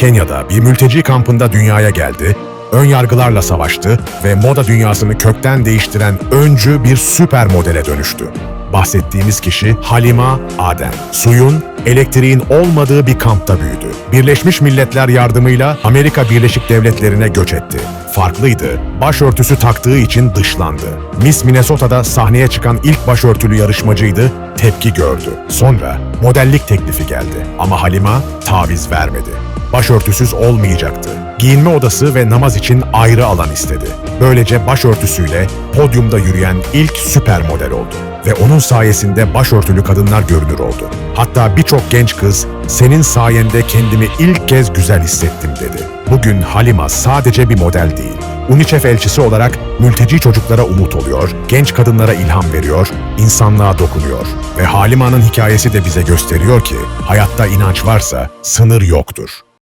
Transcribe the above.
Kenya'da bir mülteci kampında dünyaya geldi, ön yargılarla savaştı ve moda dünyasını kökten değiştiren öncü bir süper modele dönüştü. Bahsettiğimiz kişi Halima Aden. Suyun, elektriğin olmadığı bir kampta büyüdü. Birleşmiş Milletler yardımıyla Amerika Birleşik Devletleri'ne göç etti. Farklıydı, başörtüsü taktığı için dışlandı. Miss Minnesota'da sahneye çıkan ilk başörtülü yarışmacıydı, tepki gördü. Sonra modellik teklifi geldi ama Halima taviz vermedi. Başörtüsüz olmayacaktı. Giyinme odası ve namaz için ayrı alan istedi. Böylece başörtüsüyle podyumda yürüyen ilk süper model oldu. Ve onun sayesinde başörtülü kadınlar görünür oldu. Hatta birçok genç kız senin sayende kendimi ilk kez güzel hissettim dedi. Bugün Halima sadece bir model değil. UNICEF elçisi olarak mülteci çocuklara umut oluyor, genç kadınlara ilham veriyor, insanlığa dokunuyor. Ve Halima'nın hikayesi de bize gösteriyor ki hayatta inanç varsa sınır yoktur.